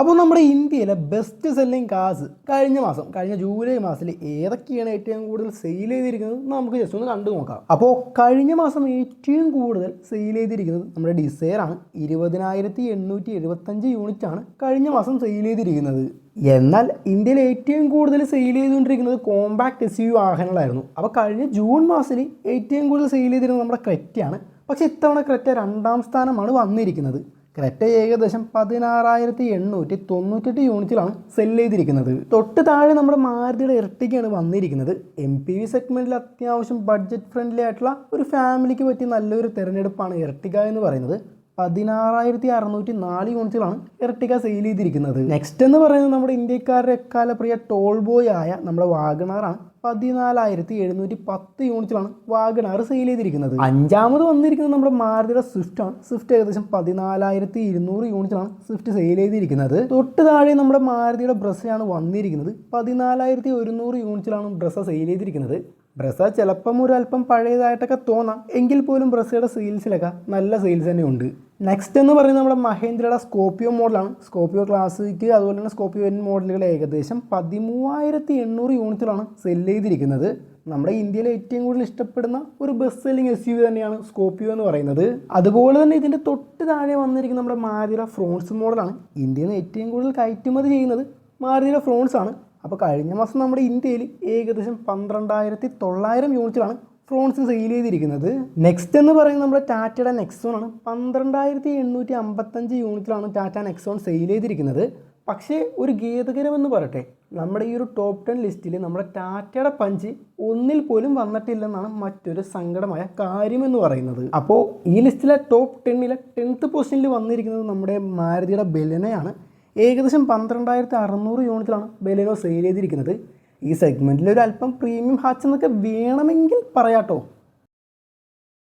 അപ്പോൾ നമ്മുടെ ഇന്ത്യയിലെ ബെസ്റ്റ് സെല്ലിംഗ് കാസ് കഴിഞ്ഞ മാസം കഴിഞ്ഞ ജൂലൈ മാസത്തിൽ ഏതൊക്കെയാണ് ഏറ്റവും കൂടുതൽ സെയിൽ ചെയ്തിരിക്കുന്നത് നമുക്ക് ജസ്റ്റ് ഒന്ന് കണ്ടു നോക്കാം. അപ്പോൾ കഴിഞ്ഞ മാസം ഏറ്റവും കൂടുതൽ സെയിൽ ചെയ്തിരിക്കുന്നത് നമ്മുടെ ഡിസൈർ ആണ്. ഇരുപതിനായിരത്തി എണ്ണൂറ്റി എഴുപത്തഞ്ച് യൂണിറ്റ് ആണ് കഴിഞ്ഞ മാസം സെയിൽ ചെയ്തിരിക്കുന്നത്. എന്നാൽ ഇന്ത്യയിൽ ഏറ്റവും കൂടുതൽ സെയിൽ ചെയ്തുകൊണ്ടിരിക്കുന്നത് കോമ്പാക്ട് എസ് യു വാഹനങ്ങളായിരുന്നു. അപ്പോൾ കഴിഞ്ഞ ജൂൺ മാസത്തിൽ ഏറ്റവും കൂടുതൽ സെയിൽ ചെയ്തിരുന്നത് നമ്മുടെ ക്രെറ്റയാണ്. പക്ഷേ ഇത്തവണ ക്രെറ്റ രണ്ടാം സ്ഥാനമാണ് വന്നിരിക്കുന്നത്. ക്രെറ്റ ഏകദേശം പതിനാറായിരത്തി എണ്ണൂറ്റി തൊണ്ണൂറ്റെട്ട് യൂണിറ്റിലാണ് സെൽ ചെയ്തിരിക്കുന്നത്. തൊട്ട് താഴെ നമ്മുടെ മാരുതിയുടെ ഇരട്ടിക്കാണ് വന്നിരിക്കുന്നത്. എം പി വി സെഗ്മെന്റിൽ അത്യാവശ്യം ബഡ്ജറ്റ് ഫ്രണ്ട്ലി ആയിട്ടുള്ള ഒരു ഫാമിലിക്ക് പറ്റിയ നല്ലൊരു തിരഞ്ഞെടുപ്പാണ് ഇരട്ടിക എന്ന് പറയുന്നത്. പതിനാറായിരത്തി അറുന്നൂറ്റി നാല് യൂണിറ്റുകളാണ് ഇരട്ടിക സെയിൽ ചെയ്തിരിക്കുന്നത്. നെക്സ്റ്റ് എന്ന് പറയുന്നത് നമ്മുടെ ഇന്ത്യക്കാരുടെ എക്കാല പ്രിയ ടോൾ ബോയ് ആയ നമ്മുടെ വാഗണാറാണ്. പതിനാലായിരത്തി എഴുന്നൂറ്റി പത്ത് യൂണിറ്റിലാണ് വാഗണാർ സെയിൽ ചെയ്തിരിക്കുന്നത്. അഞ്ചാമത് വന്നിരിക്കുന്നത് നമ്മുടെ മാരുതിയുടെ സ്വിഫ്റ്റ് ആണ്. സ്വിഫ്റ്റ് ഏകദേശം പതിനാലായിരത്തി ഇരുന്നൂറ് യൂണിറ്റിലാണ് സ്വിഫ്റ്റ് സെയിൽ ചെയ്തിരിക്കുന്നത്. തൊട്ട് താഴെ നമ്മുടെ മാരുതിയുടെ ബ്രസ്സയാണ് വന്നിരിക്കുന്നത്. പതിനാലായിരത്തി ഒരുന്നൂറ് യൂണിറ്റിലാണ് ബ്രസ സെയിൽ ചെയ്തിരിക്കുന്നത്. ബ്രസ ചിലപ്പം ഒരു അല്പം പഴയതായിട്ടൊക്കെ തോന്നാം. എങ്കിൽ പോലും ബ്രസയുടെ സെയിൽസിലൊക്കെ നല്ല സെയിൽസ് തന്നെ ഉണ്ട് നെക്സ്റ്റ് എന്ന് പറയുന്നത് നമ്മുടെ മഹേന്ദ്രയുടെ സ്കോപ്പിയോ മോഡലാണ് സ്കോപ്പിയോ ക്ലാസിക്ക് അതുപോലെ തന്നെ സ്കോപ്പിയോ എൻ മോഡലുകൾ ഏകദേശം പതിമൂവായിരത്തി എണ്ണൂറ് യൂണിറ്റിലാണ് സെല്ല് ചെയ്തിരിക്കുന്നത്. നമ്മുടെ ഇന്ത്യയിലെ ഏറ്റവും കൂടുതൽ ഇഷ്ടപ്പെടുന്ന ഒരു ബസ് സെല്ലിംഗ് എസ് യു തന്നെയാണ് സ്കോപ്പിയോ എന്ന് പറയുന്നത്. അതുപോലെ തന്നെ ഇതിന്റെ തൊട്ട് താഴെ വന്നിരിക്കുന്ന നമ്മുടെ മാരുതിയുടെ ഫ്രോൺസ് മോഡലാണ് ഇന്ത്യയിൽ നിന്ന് ഏറ്റവും കൂടുതൽ കയറ്റുമതി ചെയ്യുന്നത് മാരുതിയുടെ ഫ്രോൺസ് ആണ്. അപ്പോൾ കഴിഞ്ഞ മാസം നമ്മുടെ ഇന്ത്യയിൽ ഏകദേശം പന്ത്രണ്ടായിരത്തി തൊള്ളായിരം യൂണിറ്റിലാണ് ഫ്രോൺസ് സെയിൽ ചെയ്തിരിക്കുന്നത് നെക്സ്റ്റ് എന്ന് പറയുന്നത് നമ്മുടെ ടാറ്റയുടെ നെക്സോൺ ആണ്. പന്ത്രണ്ടായിരത്തി എണ്ണൂറ്റി അമ്പത്തഞ്ച് യൂണിറ്റിലാണ് ടാറ്റ നെക്സോൺ സെയിൽ ചെയ്തിരിക്കുന്നത്. പക്ഷേ ഒരു ഖേദകരമെന്ന് പറയട്ടെ നമ്മുടെ ഈ ഒരു ടോപ്പ് ടെൻ ലിസ്റ്റിൽ നമ്മുടെ ടാറ്റയുടെ പഞ്ച് ഒന്നിൽ പോലും വന്നിട്ടില്ലെന്നാണ് മറ്റൊരു സങ്കടമായ കാര്യമെന്ന് പറയുന്നത്. അപ്പോൾ ഈ ലിസ്റ്റിലെ ടോപ്പ് ടെന്നിലെ ടെൻത്ത് പൊസിഷനിൽ വന്നിരിക്കുന്നത് നമ്മുടെ മാരുതിയുടെ ബെലനയാണ്. ഏകദേശം പന്ത്രണ്ടായിരത്തി അറുന്നൂറ് യൂണിറ്റിലാണ് ബെലനോ സെയിൽ ചെയ്തിരിക്കുന്നത്. ഈ സെഗ്മെന്റിൽ ഒരു അല്പം പ്രീമിയം ഹാച്ച് എന്നൊക്കെ വേണമെങ്കിൽ പറയാട്ടോ.